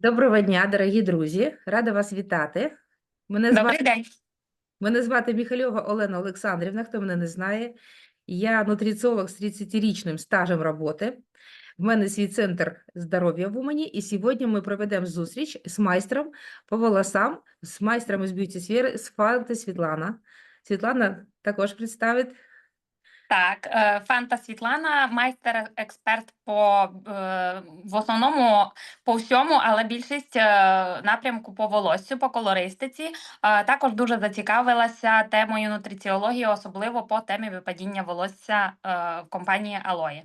Доброго дня, дорогі друзі! Рада вас вітати. Мене Добрий звати, день. мене звати Міхальова Олена Олександрівна, хто мене не знає. Я нутриціолог з 30-річним стажем роботи. В мене свій центр здоров'я в Умані, і сьогодні ми проведемо зустріч з майстром по волосам, з майстром із б'юті-сфери, з Фанти Світлана. Світлана також представить. Так, е, Фанта Світлана, майстер-експерт по е, в основному по всьому, але більшість е, напрямку по волоссю, по колористиці. Також дуже зацікавилася темою нутриціології, особливо по темі випадіння волосся в компанії Алоє.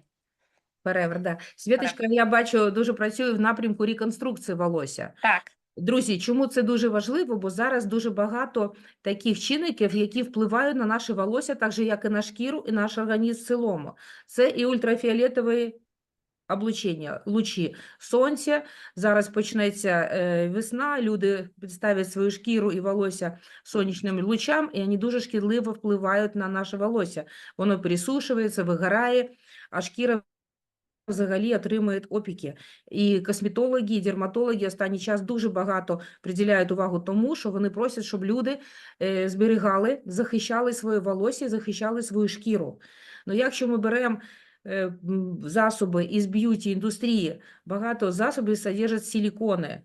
Перевер, да. Світочка, я бачу, дуже працює в напрямку реконструкції волосся. Так, Друзі, чому це дуже важливо? Бо зараз дуже багато таких чинників, які впливають на наше волосся, так же, як і на шкіру, і наш організм в цілому. Це і ультрафіолетові облучення, лучі сонця. Зараз почнеться е, весна, люди підставлять свою шкіру і волосся сонячним лучам, і вони дуже шкідливо впливають на наше волосся. Воно пересушується, вигорає, а шкіра взагалі отримують опіки. І косметологи, і дерматологи останній час дуже багато приділяють увагу тому, що вони просять, щоб люди е, зберігали, захищали своє волосся, захищали свою шкіру. Ну, якщо ми беремо е, засоби із б'юті-індустрії, багато засобів содержать силікони,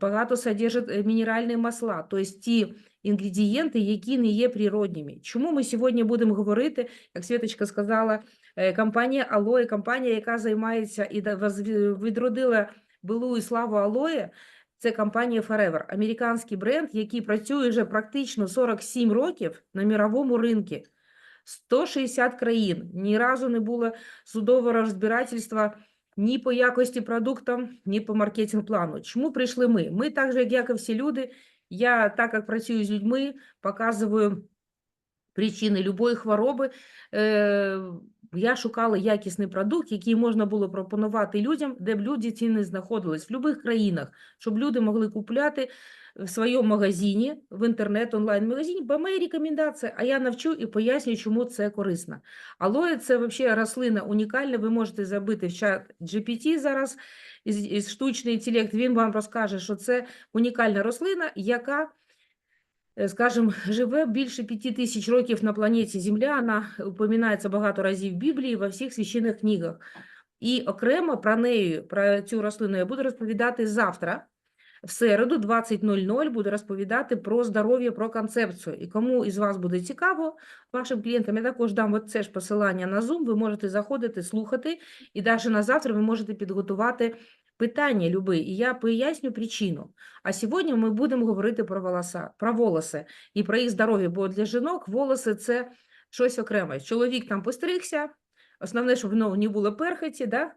багато содержать е, мінеральні масла, тобто ті інгредієнти, які не є природніми. Чому ми сьогодні будемо говорити, як Світочка сказала, Компанія Алоє, компанія, яка займається і відродила былу і славу Алоє, це компанія Forever, американський бренд, який працює вже практично 47 років на міровому ринку. 160 країн. Ні разу не було судового розбирательства ні по якості продуктів, ні по маркетинг-плану. Чому прийшли ми? Ми так же, як і всі люди, я, так як працюю з людьми, показую причини любої хвороби. Я шукала якісний продукт, який можна було пропонувати людям, де б люди ці не знаходились, в будь-яких країнах, щоб люди могли купляти в своєму магазині, в інтернет, онлайн-магазині, бо моя рекомендація, а я навчу і пояснюю, чому це корисно. Алоє – це взагалі рослина унікальна, ви можете забити в чат GPT зараз, із, із штучний інтелект, він вам розкаже, що це унікальна рослина, яка скажімо, живе більше п'яти тисяч років на планеті Земля. Вона упоминається багато разів в Біблії, во всіх священних книгах. І окремо про неї, про цю рослину я буду розповідати завтра. В середу, 20.00, буду розповідати про здоров'я, про концепцію. І кому із вас буде цікаво, вашим клієнтам, я також дам це ж посилання на Zoom, ви можете заходити, слухати, і навіть на завтра ви можете підготувати питання любі, і я поясню причину. А сьогодні ми будемо говорити про волоса, про волоси і про їх здоров'я, бо для жінок волоси – це щось окреме. Чоловік там постригся, основне, щоб воно не було перхоті, да?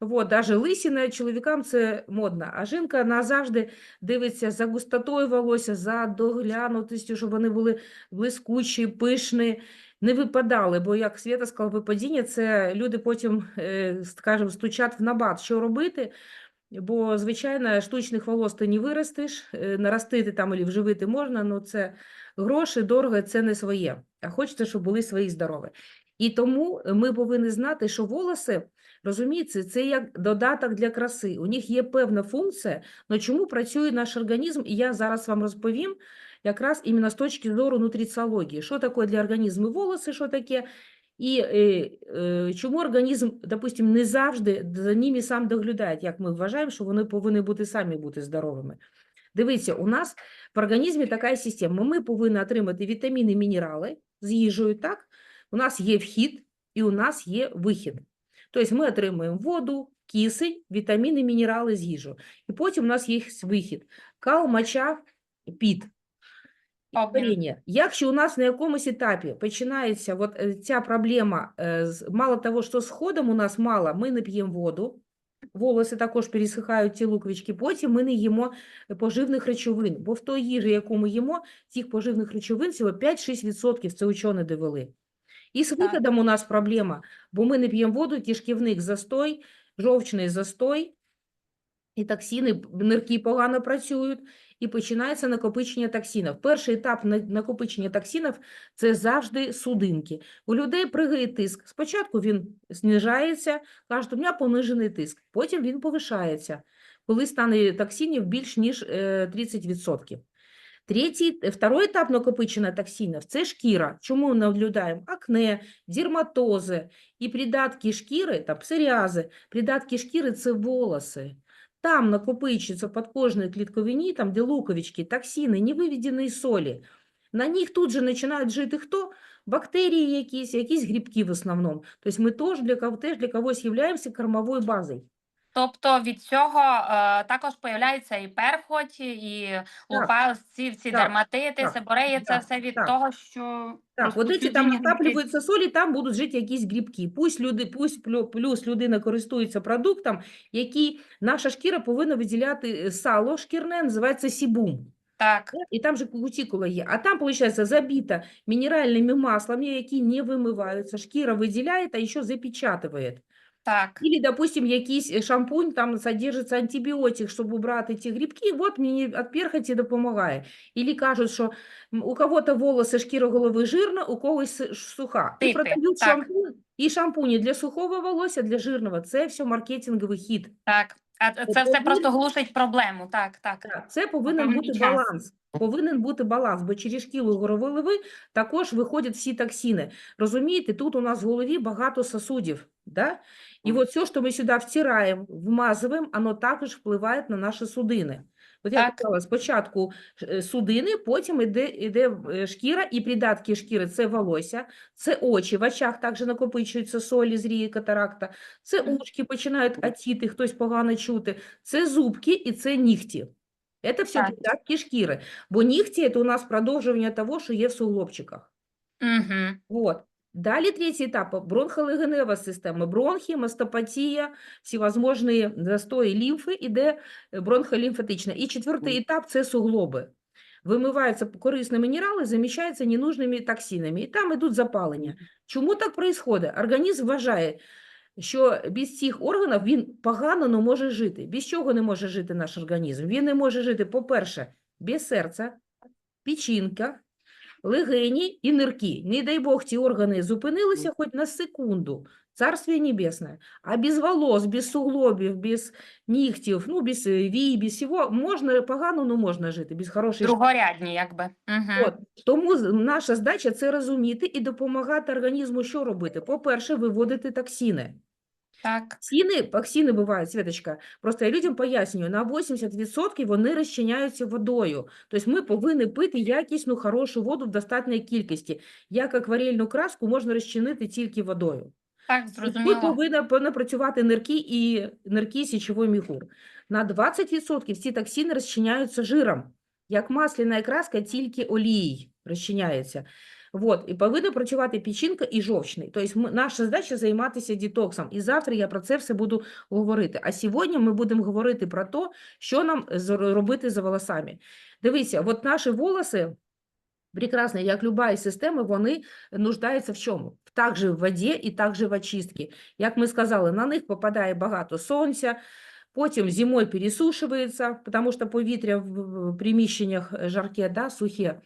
Вот, даже лисина чоловікам це модно, а жінка назавжди дивиться за густотою волосся, за доглянутістю, щоб вони були блискучі, пишні, не випадали, бо, як Свята сказала, випадіння – це люди потім, е, скажімо, стучать в набат, що робити, бо, звичайно, штучних волос ти не виростиш, е, наростити там або вживити можна, але це гроші, дорого, це не своє, а хочеться, щоб були свої здорові. І тому ми повинні знати, що волоси, розумієте, це як додаток для краси. У них є певна функція, але чому працює наш організм, і я зараз вам розповім, якраз іменно з точки зору нутриціології, що таке для організму волоси, що таке, і е, е, чому організм, допустим, не завжди за ними сам доглядає, як ми вважаємо, що вони повинні бути самі бути здоровими. Дивіться, у нас в організмі така система. Ми повинні отримати вітаміни, мінерали з їжею, так? У нас є вхід і у нас є вихід. Тобто ми отримуємо воду, кисень, вітаміни, мінерали з їжею. І потім у нас є вихід. Кал, моча, піт. І Якщо у нас на якомусь етапі починається от е, ця проблема, е, мало того, що з ходом у нас мало, ми не п'ємо воду, волоси також пересихають ці луковички, потім ми не їмо поживних речовин, бо в той їжі, яку ми їмо, цих поживних речовин всього 5-6%, це учені довели. І з виходом у нас проблема, бо ми не п'ємо воду, кишківник застой, жовчний застой, і токсини, нирки погано працюють, і починається накопичення токсинів. Перший етап накопичення токсинів – це завжди судинки. У людей пригає тиск. Спочатку він знижається, кажуть, у мене понижений тиск, потім він повишається, коли стане токсинів більш ніж е, 30%. Третій, е, второй етап накопичення токсинів – це шкіра. Чому ми наблюдаємо? Акне, дерматози і придатки шкіри, там псоріази. Придатки шкіри – це волоси. Там накопичується в подкожной клітковині, там, де луковички, токсини, невиведені солі. На них тут же починають жити хто? Бактерії якісь, якісь грибки в основному. Тобто ми теж для, кого- теж для когось являємося кормовою базою. Тобто від цього е, також появляється і перхоть, і лупа, ці всі так, дерматити, так, себореї, це так, все від так. того, що Так, от ці там грибки. солі, там будуть жити якісь грибки. Пусть люди, пусть плюс людина користується продуктом, який наша шкіра повинна виділяти е, сало шкірне, називається сібум. Так, І там же кутикула є. А там, виходить, забита мінеральними маслами, які не вимиваються. Шкіра виділяє, а ще запечатує. Так, Или, допустим, якийсь е, шампунь, там содержится антибіотик, щоб убрати ці грибки, от мені від перхоті допомагає. Или кажуть, що у кого-то волоси, шкіра голови жирна, у когось суха. І продають шампунь, і шампуні для сухого волосся, для жирного. Це все маркетинговий хід. так. А це все просто глушить проблему. Так, так. Так, Це повинен бути час. баланс. Повинен бути баланс, бо через шкілу горловини також виходять всі токсини. Розумієте, тут у нас в голові багато сосудів. Да? І от все, що ми сюди втираємо, вмазуємо, воно також впливає на наші судини. От я Так. казала, спочатку е, судини, потім іде, іде е, шкіра, і придатки шкіри – це волосся, це очі, в очах також накопичуються солі, зріє катаракта, це ушки починають отіти, хтось погано чути, це зубки і це нігті. Это все Так. придатки шкіри, бо нігті – це у нас продовження того, що є в суглобчиках. Угу. Вот. Далі третій етап – бронхолегенева система, бронхи, мастопатія, всевозможні застої лімфи, іде е, бронхолімфатична. І четвертий етап – це суглоби. Вимиваються корисні мінерали, заміщаються ненужними токсинами, і там йдуть запалення. Чому так відбувається? Організм вважає, що без цих органів він погано не може жити. Без чого не може жити наш організм? Він не може жити, по-перше, без серця, печінка, легені і нирки. Не дай Бог, ці органи зупинилися хоч на секунду. Царствие небесне. А без волос, без суглобів, без нігтів, ну, без е, вій, без всього, можна, погано, ну можна жити, без хорошої Другорядні, якби. Угу. От, тому наша задача це розуміти і допомагати організму що робити? По-перше, виводити токсини. Так. Токсини, токсини бувають, Світочка, просто я людям пояснюю, на 80% вони розчиняються водою. Тобто ми повинні пити якісну, хорошу воду в достатній кількості. Як акварельну краску можна розчинити тільки водою. Так, Ми зрозуміло. повинні повинні працювати нирки і нирки січовий міхур. На 20% ці токсини розчиняються жиром. Як масляна краска, тільки олій розчиняється. Вот. І повинна працювати печінка і жовчний. Тобто наша задача займатися детоксом. І завтра я про це все буду говорити. А сьогодні ми будемо говорити про те, що нам робити за волосами. Дивіться, от наші волоси, прекрасно, як люба система, вони нуждаються в чому? Також в воді і також в очистці. Як ми сказали, на них попадає багато сонця, потім зимою пересушується, тому що повітря в приміщеннях жарке, да, сухе.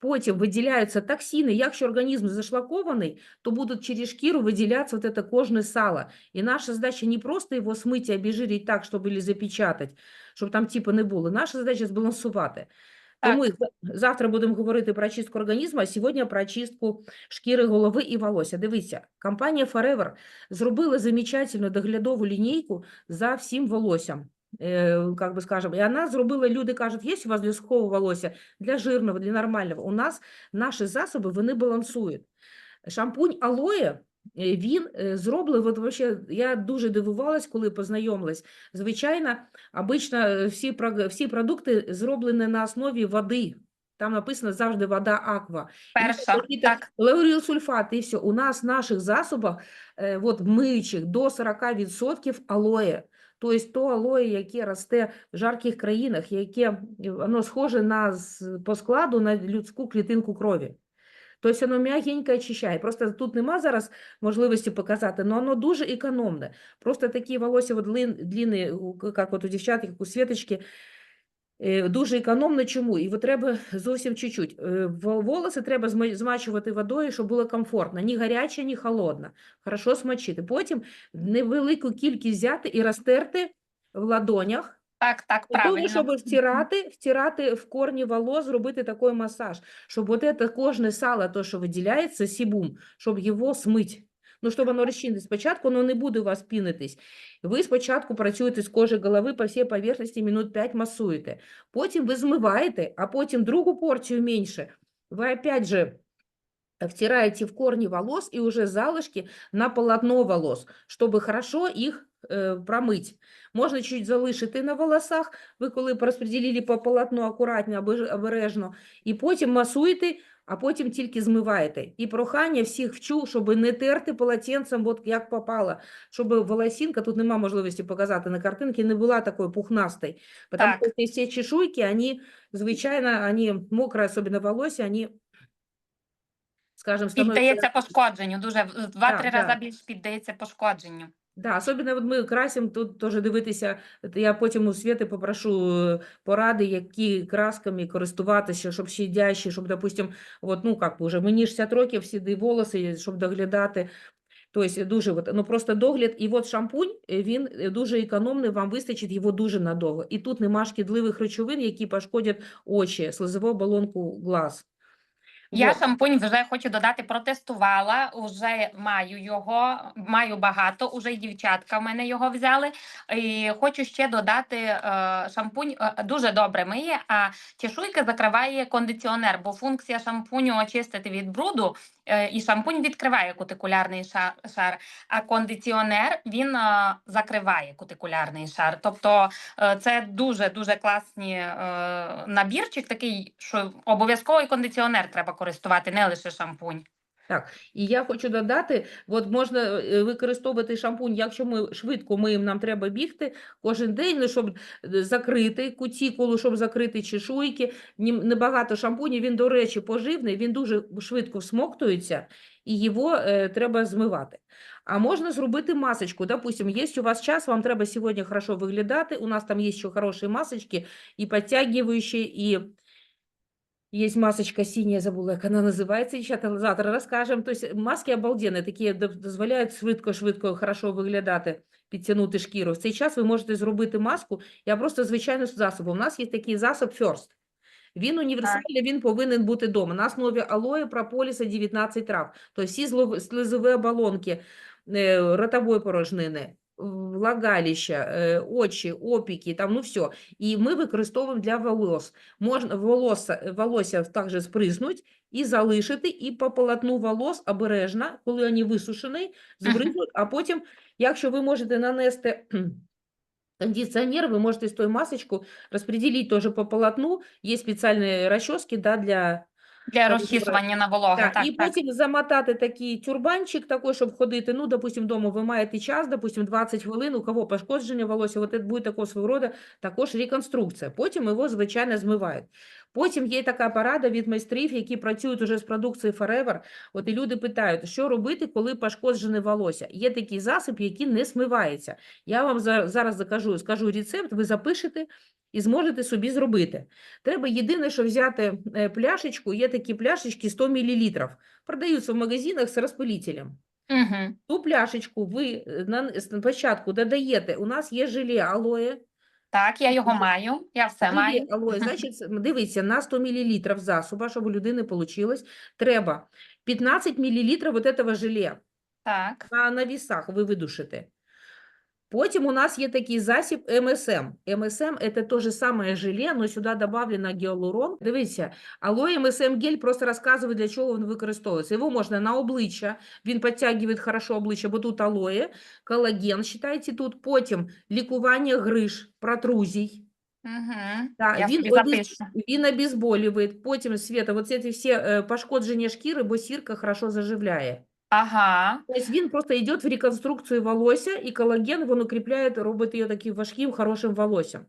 Потім виділяються токсини. Якщо організм зашлакований, то будуть через шкіру виділятися вот это кожне сало. І наша задача не просто його смити, обезжирити так, щоб или запечатати, щоб там типу не було. Наша задача збалансувати. Тому за- завтра будемо говорити про очистку організму, а сьогодні про очистку шкіри голови і волосся. Дивіться, компанія Forever зробила замечательну доглядову лінійку за всім волоссям. Е, как би скажемо, і вона зробила, люди кажуть, є у вас для сухого волосся, для жирного, для нормального. У нас наші засоби, вони балансують. Шампунь алоє, е, він е, зроблений, от вообще, я дуже дивувалась, коли познайомилась. Звичайно, обично всі, всі продукти зроблені на основі води. Там написано завжди вода аква. Перша. какие-то Так. Лаурілсульфати і все. У нас в наших засобах, е, от, миючих, до 40% алоє. Тобто то алоє, яке росте в жарких країнах, яке воно схоже на, по складу на людську клітинку крові. Тобто воно м'ягенько очищає. Просто тут нема зараз можливості показати, але воно дуже економне. Просто такі волосся от длинні, як от у дівчат, як у Світочки, Дуже економно чому? І треба зовсім чуть-чуть. Е, Волоси треба змачувати водою, щоб було комфортно. Ні гаряче, ні холодно. Хорошо смочити. Потім невелику кількість взяти і розтерти в ладонях. Так, так, правильно. щоб втирати, втирати в корні волос, зробити такий масаж, щоб вот это кожне сало, то, що виділяється, сібум, щоб його смить. Ну, щоб воно розчинити. Спочатку воно не буде у вас пінитись. Ви спочатку працюєте з кожи голови по всій поверхності, минут 5 масуєте. Потім ви змиваєте, а потім другу порцію менше. Ви опять же втираете в корни волос и уже залышки на полотно волос, чтобы хорошо их э, промыть. Можна чуть залишити на волосах, ви коли розподілили по полотну акуратно, обеж- обережно, і потім масуєте, а потім тільки змиваєте. І прохання всіх вчу, щоб не терти полотенцем, от як попало, щоб волосинка, тут нема можливості показати на картинці, не була такою пухнастою. Потому Так. що ці чешуйки, вони, звичайно, вони мокре, особливо волосся, вони, скажем, становятся Піддається пошкодженню, дуже в два-три рази да. більш піддається пошкодженню. Да, особливо от ми красимо, тут теж дивитися, я потім у Світи попрошу е, поради, які красками користуватися, щоб щадящі, щоб, допустим, от, ну, як вже, мені 60 років, сіді волоси, щоб доглядати, Тобто дуже, ну просто догляд, і от шампунь, він дуже економний, вам вистачить його дуже надовго. І тут нема шкідливих речовин, які пошкодять очі, слизову оболонку глаз. Я шампунь вже хочу додати, протестувала, вже маю його, маю багато, уже й дівчатка в мене його взяли. І хочу ще додати е, шампунь е, дуже добре миє, а чешуйка закриває кондиціонер, бо функція шампуню очистити від бруду, е, і шампунь відкриває кутикулярний шар, шар а кондиціонер він закриває кутикулярний шар. Тобто це дуже дуже класний набірчик, такий, що обов'язково і кондиціонер треба користувати, не лише шампунь. Так, і я хочу додати, от можна е, використовувати шампунь, якщо ми швидко миємо, нам треба бігти кожен день, ну, щоб е, закрити кутікулу, щоб закрити чешуйки. Небагато шампунів, він, до речі, поживний, він дуже швидко всмоктується, і його е, треба змивати. А можна зробити масочку. Допустим, є у вас час, вам треба сьогодні хорошо виглядати, у нас там є ще хороші масочки, і підтягуючі, і Есть масочка синяя, забула, як вона називається, дівчата, завтра розкажемо. Тобто маски обалденні, такі до- дозволяють швидко-швидко хорошо виглядати, підтягнути шкіру. В цей час ви можете зробити маску, я просто звичайно засобом. У нас є такий засоб First. Він універсальний, він повинен бути вдома. На основі алоє, прополіса, 19 трав. Тобто всі слизові оболонки, е, ротової порожнини, влагалища, е, очі, опіки, там, ну все. І ми використовуємо для волос. Можна волосся, волосся також спризнуть і залишити, і по полотну волос обережно, коли вони висушені, збризнуть, а потім, якщо ви можете нанести кондиціонер, ви можете з тою масочку розподілити теж по полотну, є спеціальні розчоски да, для Для розчісування на вологе. так, Так, і так. потім замотати такий тюрбанчик, такий, щоб ходити. Ну, допустим, вдома ви маєте час, допустим, 20 хвилин, у кого пошкодження волосся, от це буде такого свого роду також реконструкція. Потім його, звичайно, змивають. Потім є така порада від майстрів, які працюють уже з продукцією Forever. От і люди питають, що робити, коли пошкоджене волосся. Є такий засіб, який не смивається. Я вам зараз закажу, скажу рецепт, ви запишете і зможете собі зробити. Треба єдине, що взяти е, пляшечку, є такі пляшечки 100 мл, продаються в магазинах з розпилителем. Угу. Ту пляшечку ви е, на спочатку додаєте, у нас є желе алоє, Так, я його маю, я все желе маю. алоє, значить, дивіться, на 100 мл засоба, щоб у людини вийшло, треба 15 мл вот этого желе Так. на, на вісах ви видушите. Потім у нас є такий засіб МСМ. МСМ – це те же самое желе, але сюди добавлено гіалурон. Дивіться, алоє МСМ гель просто розказує, для чого він використовується. Його можна на обличчя, він підтягує хорошо обличчя, бо тут алоє, колаген, вважайте тут. Потім лікування гриж, протрузій. Угу. Да, я він, собі обіз... запишу. він обезболює. Потім, Света, вот ці всі е, пошкодження шкіри, бо сірка хорошо заживляє. Ага. Тобто він просто йде в реконструкцію волосся, і колаген він укріпляє, робить її таким важким, хорошим волоссям.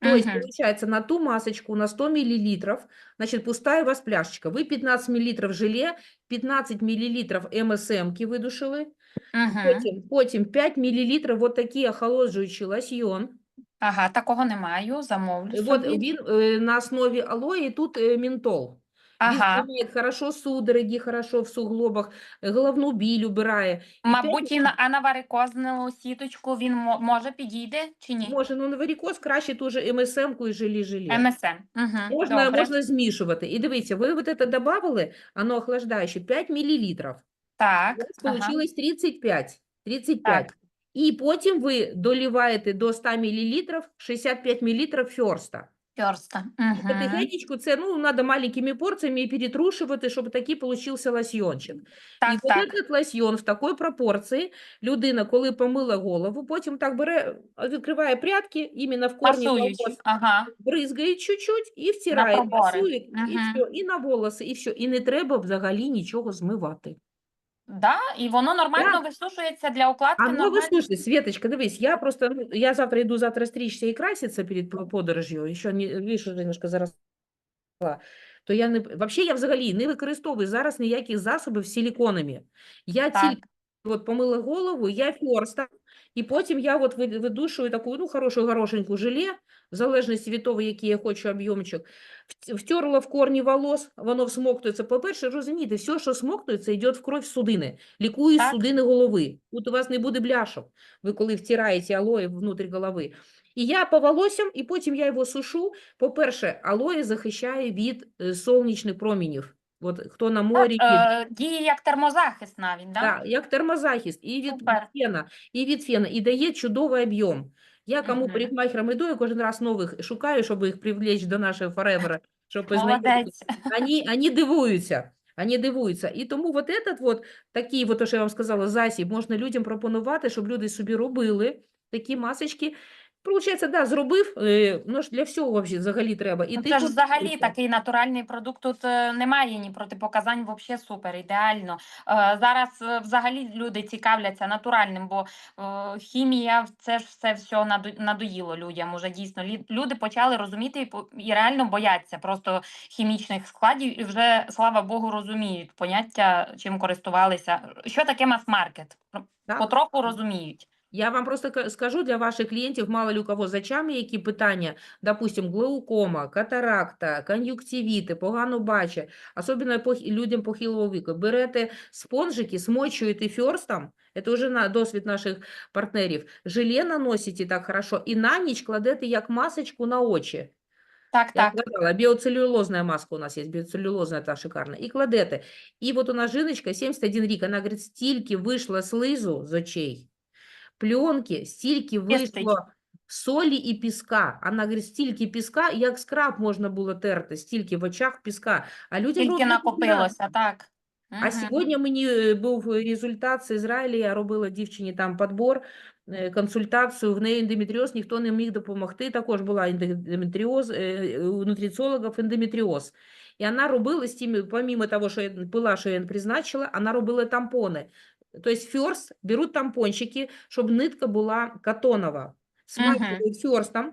Тобто, Мгм. получается, на ту масочку, на 100 мл, значит, пустая у вас пляшечка. Вы 15 мл желе, 15 мл МСМ-ки видушили, Угу. потім, потім 5 мл вот такий охолоджуючий лосьйон, Ага, такого не маю, замовлю Е, От собі. він е, на основі алої, тут е, ментол. Він Ага, знімає хорошо судороги, хорошо в суглобах, е, головну біль убирає. І мабуть, і на, а на варикозну сіточку він мо- може підійде чи ні? Може, ну на варікоз краще теж МСМ-ку і желі-желе. МСМ. Угу, Можна, добре. можна змішувати. І дивіться, ви вот это добавили, оно охлаждаюче, 5 мл. Так, ага. получилось 35. 35. Так. І потім ви доливаєте до 100 мл 65 мл фьорста. Фьорста. І Угу. потихенечку це, ну, надо маленькими порціями перетрушувати, щоб такий получився лосьйончик. І Так, от так. этот лосьйон в такій пропорції людина, коли помила голову, потім так бере, відкриває прядки, іменно в корні волос, Ага. бризгає чуть-чуть і втирає, пасує, і все, і на волоси, і все. І не треба взагалі нічого змивати. Да, і воно нормально Да. висушується для укладки. А ну ви нормально. слушайте, Светочка, дивись, я просто, ну, я завтра йду завтра стрічся і краситься перед по- подорожю, і не, вішу немножко зараз, то я не, вообще я взагалі не використовую зараз ніяких засобів силіконами. Я Так. тільки от помила голову, я фьорста, і потім я от видушую таку, ну, хорошу, горошеньку желе, в залежності від того, який я хочу об'ємчик, втерла в корні волос, воно всмоктується. По-перше, розумієте, все, що смоктується, йде в кров судини, лікує Так. судини голови. Тут у вас не буде бляшок, ви коли втираєте алоє внутрі голови. І я по волоссям, і потім я його сушу. По-перше, алоє захищає від е, сонячних промінів. От хто на морі, Е, діє як термозахист навіть, да? Да, як термозахист, і від Супер. фена, і від фена, і дає чудовий об'єм. Я кому Мгм. парикмахерам іду, я кожен раз нових шукаю, щоб їх привлечь до нашого Forever, щоб. Молодець. Они, они дивуються. Они дивуються. І тому вот этот вот, такий, вот, що я вам сказала, засіб, можна людям пропонувати, щоб люди собі робили такі масочки. Получається, да, зробив, е, ну ж для всього вообще взагалі треба. І Ну, ти Це ж взагалі такий натуральний продукт. Тут е, немає ні протипоказань, взагалі супер, ідеально. Е, Зараз е, взагалі люди цікавляться натуральним, бо хімія це ж все все надоїло людям. Уже дійсно люди почали розуміти і реально бояться просто хімічних складів, і вже слава Богу розуміють поняття, чим користувалися. Що таке мас-маркет? Так. Потроху розуміють. Я вам просто скажу для ваших клієнтів, мало ли у кого з очами які питання, допустим, глаукома, катаракта, кон'юктивіти, погано бачать, особливо людям похилого віку. Берете спонжики, смочуєте фьорстом, це вже на досвід наших партнерів, желе наносите так хорошо і на ніч кладете як масочку на очі. Так, Я так. сказала, біоцелюлозна маска у нас є, біоцелюлозна та шикарна. І кладете. І от у нас жіночка, 71 рік, вона говорить, стільки вийшло слизу з очей, пленки, стільки вийшло солі і піска. Вона говорить, стільки піска, як скраб можна було терти, стільки в очах піска. А людям Тільки накопилося, так. А Мгм. сьогодні мені був результат з Ізраїля, я робила дівчині там підбор, е, консультацію, в неї ендометріоз, ніхто не міг допомогти, також була ендометріоз, е, у нутриціологів ендометріоз. І вона робила з тими, помимо того, що я пила, що я призначила, вона робила тампони. Тобто фьорс, беруть тампончики, щоб нитка була катонова. Смачують фьорстом,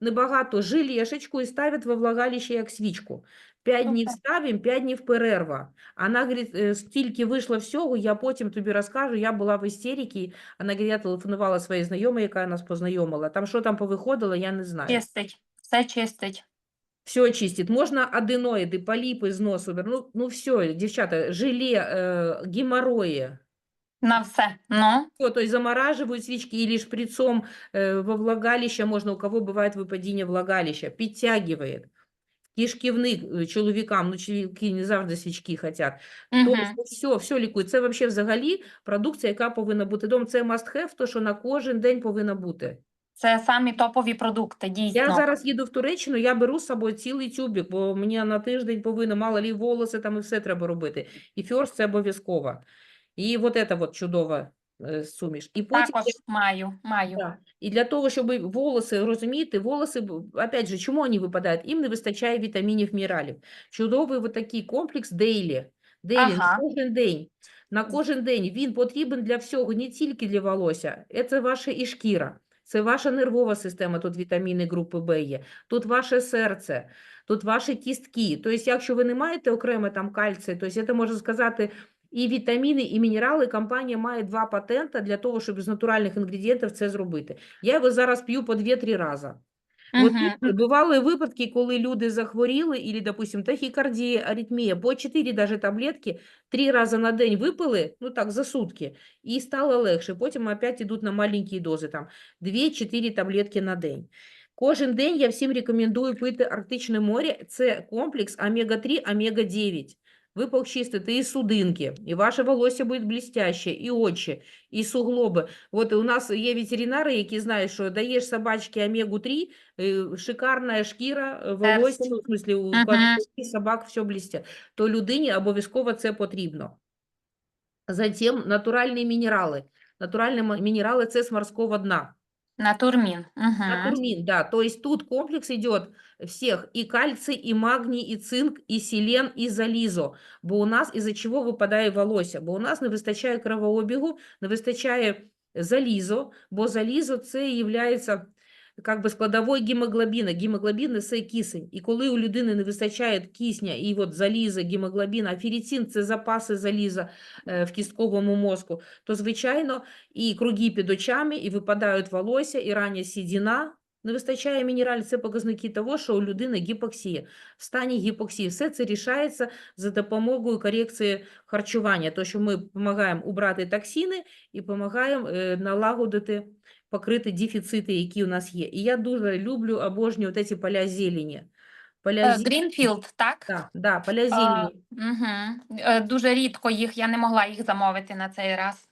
небагато жилешечку і ставлять во влагалище як свічку. П'ять днів Супер. ставимо, п'ять днів перерва. Вона говорить, «Е, стільки вийшло всього, я потім тобі розкажу, я була в істериці. Вона говорить, я телефонувала своїй знайомій, яка нас познайомила. Там що там повиходило, я не знаю. Чистить, все чистить. Все очистить. Можна аденоїди, поліпи з носу. бер- Ну, ну все, дівчата, желе, е, геморрої. На все. Ну, Всё, то есть замораживают свечки или шприцом э, во влагалище, можно, у кого бывает выпадение влагалища, підтягивает. Кишківник е, чоловікам, ну чоловіки не завжди свічки хотять. угу. Тобто все, все лікує. Це взагалі взагалі продукція, яка повинна бути вдома. Це must have, то що на кожен день повинна бути. це самі топові продукти, дійсно. Я зараз їду в Туреччину, я беру з собою цілий тюбик, бо мені на тиждень повинно, мало лі волоси, там і все треба робити. І фьорс це обов'язково. І от це от чудова е, суміш. І потім Також маю, маю. Да. І для того, щоб волоси, розумієте, волоси, опять же, чому вони випадають? Їм не вистачає вітамінів, мінералів. Чудовий от такий комплекс дейлі. Дейлі на кожен день. На кожен день він потрібен для всього, не тільки для волосся. Це ваша і шкіра, це ваша нервова система, тут вітаміни групи Б є, тут ваше серце, тут ваші кістки. Тобто, якщо ви не маєте окремо там кальцію, то це можна сказати І вітаміни, і мінерали компанія має два патента для того, щоб з натуральних інгредієнтів це зробити. Я його зараз п'ю по 2-3 рази. От Мгм. тут бували випадки, коли люди захворіли, і, допустим, тахікардія, аритмія, по 4 даже таблетки, 3 рази на день випили, ну так, за сутки, і стало легше. Потім опять йдуть на маленькі дози, там 2-4 таблетки на день. Кожен день я всім рекомендую пити Арктичне море. Це комплекс омега-3, омега-9. Ви почистите і судинки, і ваше волосся буде блістяще, і очі, і суглоби. От у нас є ветеринари, які знають, що даєш собачці омегу-3, э, шикарна шкіра, э, волосся, ну, в смислі, у котів, собак все блістя, то людині обов'язково це потрібно. Затем натуральні мінерали. Натуральні м- мінерали – це з морського дна. Натурмін. Угу. Натурмин, да. То есть тут комплекс идет всех, и кальций, и магний, и цинк, и селен, и залізо. Бо у нас із-за чого випадає волосся? Бо у нас не вистачає кровообігу, не вистачає залізо, бо залізо це є как би складовою гемоглобіна. Гемоглобін – це кисень. І коли у людини не вистачає кисня і от заліза, гемоглобіна, а ферритин – це запаси заліза е, в кістковому мозку, то, звичайно, і круги під очами, і випадають волосся, і рання сідіна. Не вистачає мінералів, це показники того, що у людини гіпоксія. В стані гіпоксії все це рішається за допомогою корекції харчування, то що ми допомагаємо убрати токсини і допомагаємо е, налагодити, покрити дефіцити, які у нас є. І я дуже люблю, обожнюю от ці поля зелені. Поля зелені, Грінфілд, так? да, да, поля зелені. Угу. Дуже рідко їх, я не могла їх замовити на цей раз.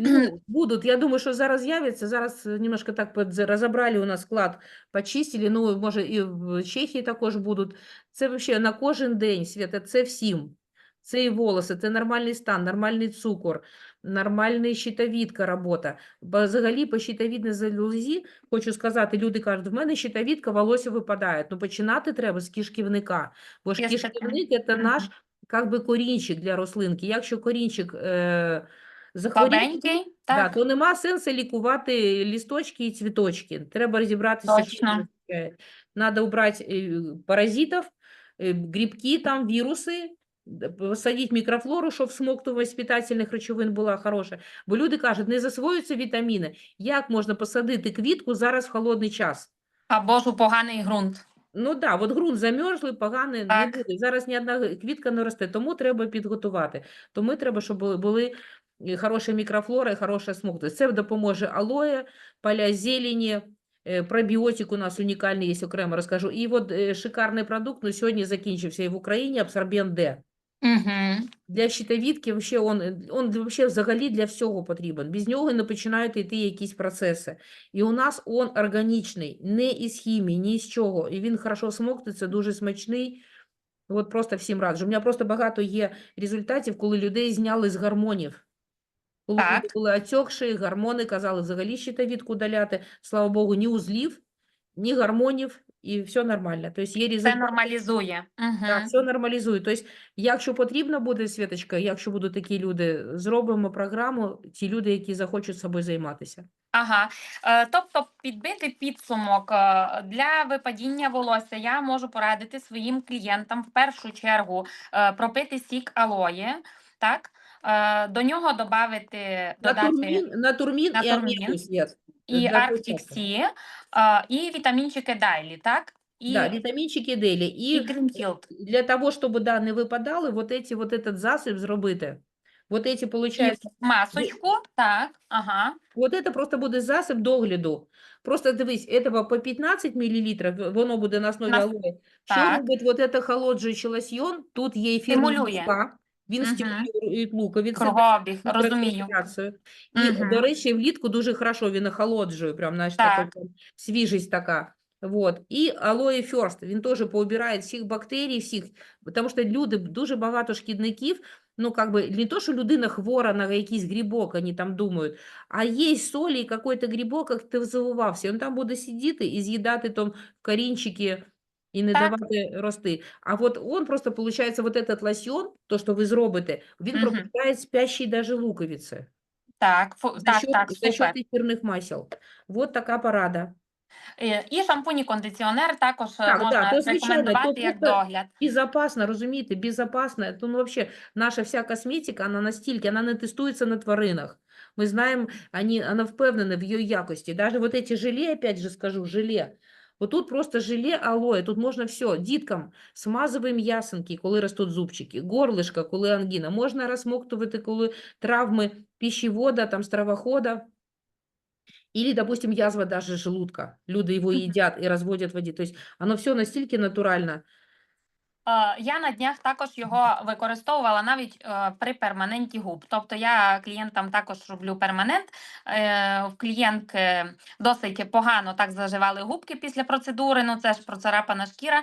Ну, будут. Я думаю, що зараз з'являться. Зараз е, немножко так розібрали у нас склад, почистили. Ну, може, і в Чехії також будуть. Це вообще на кожен день, Свята, це всім. Це і волоси, це нормальний стан, нормальний цукор, нормальна щитовідка робота. Бо взагалі по щитовідній залозі, хочу сказати, люди кажуть, в мене щитовідка, волосся випадає. Ну, починати треба з кишківника, бо ж кишківник – це наш, как би, корінчик для рослинки. Якщо корінчик е, захворів, Слабенький, Да, так? то нема сенсу лікувати лісточки і цвіточки. Треба розібратися, Точно. Надо убрать е, паразитів, е, грибки, там, віруси, посадити мікрофлору, щоб всмоктуваність питательних речовин була хороша. Бо люди кажуть, не засвоюються вітаміни. Як можна посадити квітку зараз в холодний час? Або ж у поганий ґрунт. Ну так, да, от ґрунт замерзлий, поганий, не буде. Зараз ні одна квітка не росте, тому треба підготувати. Тому треба, щоб були, були е, хороша мікрофлора і хороша смоктивість. Це допоможе алоє, поля зелені, е, пробіотик у нас унікальний є, окремо розкажу. І от е, шикарний продукт, ну сьогодні закінчився і в Україні, абсорбент Д. Угу. Для щитовідки вообще он, е, он вообще взагалі для всього потрібен. Без нього не починають йти якісь процеси. І у нас он органічний, не із хімії, ні з чого. І він хорошо смоктиться, дуже смачний. От просто всім раджу. У мене просто багато є результатів, коли людей зняли з гормонів. Коли Так. були отекші, гормони казали взагалі щитовідку удаляти. Слава Богу, ні узлів, ні гормонів, і все нормально. Тобто є Це нормалізує. Так, все нормалізує. Тобто, якщо потрібно буде, Світочка, якщо будуть такі люди, зробимо програму, ті люди, які захочуть собою займатися. Ага. Е, Тобто підбити підсумок е, для випадіння волосся я можу порадити своїм клієнтам в першу чергу е, пропити сік алої, так? До нього додати Натурмін, натурмін і Натурмін. аміну, Світ. і для Arctic початку. Sea, е, і вітамінчики Дайлі, так? І, Да, вітамінчики делі. і І Greenfield. для того, щоб да, не випадали, вот эти, вот этот засіб зробити. Вот эти, І получается, масочку, так, ага. вот это просто буде засіб догляду. Просто дивись, этого по 15 мл, воно буде на основі На- алоє. Що так. робить вот это холоджуючий лосьйон? Тут є ефірна Стимулює. мука, він Мгм. стимулює луковиці, Кругообіг, на розумію. трансформацію. І, Мгм. до речі, влітку дуже хорошо він охолоджує, прям, знаєш, Так. така прям свіжість така. Вот. І алоє ферст, він теж поубирає всіх бактерій, всіх, тому що люди, дуже багато шкідників, ну, как бы, не то, що людина хвора на якийсь грибок, вони там думають, а є солі, і какой-то грибок активізувався, він там буде сидіти і з'їдати там корінчики, і не Так. давати рости. А вот он просто, получается, вот этот лосьон, то, що ви зробите, він Мгм. пропускає спящі даже луковиці. Так, фу, За так, счет, так, за счет супер. эфирных масел. Вот така порада. Е, І шампунь, і кондиціонер також е, Так, да, можна то звичайно, то рекомендувати як просто догляд. Безопасно, розумієте, безопасно. То, ну, вообще, наша вся косметика, вона настільки, вона не тестується на тваринах. Ми знаємо, вони, вона впевнена в її якості. Даже вот эти желе, опять же скажу, желе. Вот тут просто желе алоє, тут можна все. Діткам смазуємо ясенки, коли ростуть зубчики, горлишка, коли ангіна. Можна розмоктувати, коли травми пищевода, там, стравохода. Или, допустим, язва даже желудка. Люди его Мгм. едят и разводят в воде. То есть оно все настільки натурально. Е, Я на днях також його використовувала навіть е, при перманенті губ. Тобто я клієнтам також роблю перманент. Е, В клієнтки досить погано так заживали губки після процедури. Ну це ж процарапана шкіра.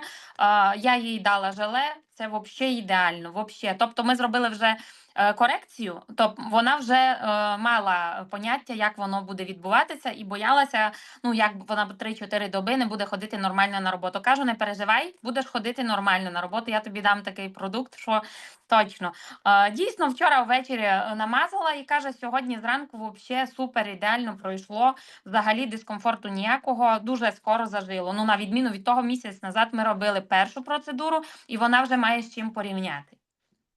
Я їй дала желе. Це взагалі ідеально. Вообще. Тобто ми зробили вже е, корекцію, тобто вона вже е, мала поняття, як воно буде відбуватися, і боялася, ну як вона б 3-4 доби не буде ходити нормально на роботу. Кажу, не переживай, будеш ходити нормально на роботу. Я тобі дам такий продукт, що точно. Е, Дійсно, вчора ввечері намазала і каже, сьогодні зранку взагалі супер ідеально пройшло. Взагалі дискомфорту ніякого, дуже скоро зажило. Ну, на відміну від того, місяць назад ми робили першу процедуру, і вона вже має з чим порівняти.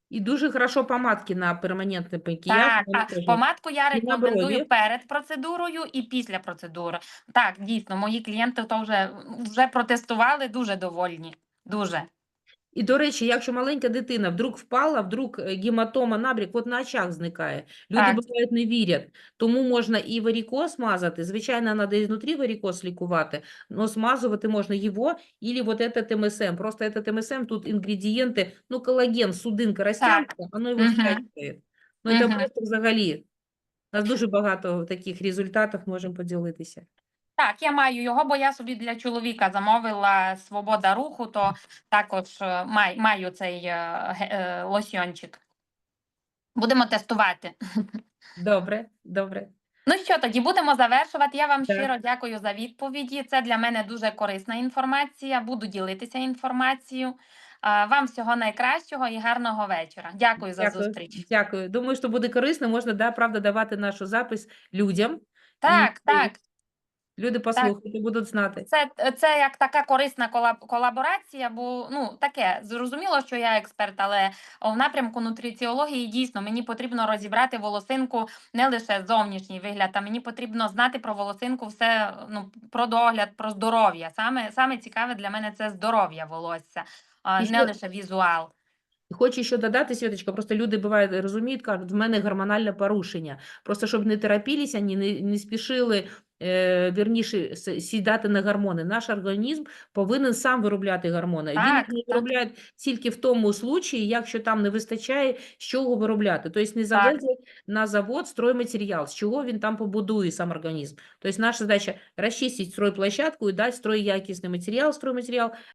І дуже хорошо помадки на перманентний макіяж. Так, так. помадку я рекомендую перед процедурою і після процедури. Так, дійсно, мої клієнти то вже, вже протестували, дуже довольні. Дуже. І, до речі, якщо маленька дитина вдруг впала, вдруг е, гематома, набряк, от на очах зникає. Люди Так. бувають не вірять. Тому можна і варікоз мазати. Звичайно, треба ізнутрі варікоз лікувати, але смазувати можна його или вот этот МСМ. Просто этот МСМ, тут інгредієнти, ну, колаген, судинка, розтягнута, воно його стягує. Ну, це просто взагалі. У нас дуже багато таких результатів можемо поділитися. Так, я маю його, бо я собі для чоловіка замовила свобода руху, то також е, май, маю цей е, е, лосьйончик. Будемо тестувати. Добре, добре. Ну що, тоді будемо завершувати. Я вам Так. щиро дякую за відповіді. Це для мене дуже корисна інформація. Буду ділитися інформацією. Вам всього найкращого і гарного вечора. Дякую за Дякую, зустріч. Дякую. Думаю, що буде корисно. Можна, да, правда, давати нашу запис людям. Так, І так. Люди послухати, будуть знати. Це, це як така корисна колаб- колаборація, бо ну таке зрозуміло, що я експерт, але в напрямку нутриціології дійсно мені потрібно розібрати волосинку не лише зовнішній вигляд, а мені потрібно знати про волосинку все ну про догляд, про здоров'я. Саме саме цікаве для мене це здоров'я волосся, а І не ще- лише візуал. Хочу ще додати, Світочка, просто люди бувають, розуміють, кажуть, в мене гормональне порушення. Просто щоб не терапілися, ні, не, не спішили, вірніше, сідати на гормони. Наш організм повинен сам виробляти гормони. Він Так, не виробляє тільки в тому случаї, якщо там не вистачає, з чого виробляти. Тобто не Так. на завод стройматеріал, з чого він там побудує сам організм. Тобто наша задача розчистити стройплощадку і дати стройякісний матеріал, стройматеріал,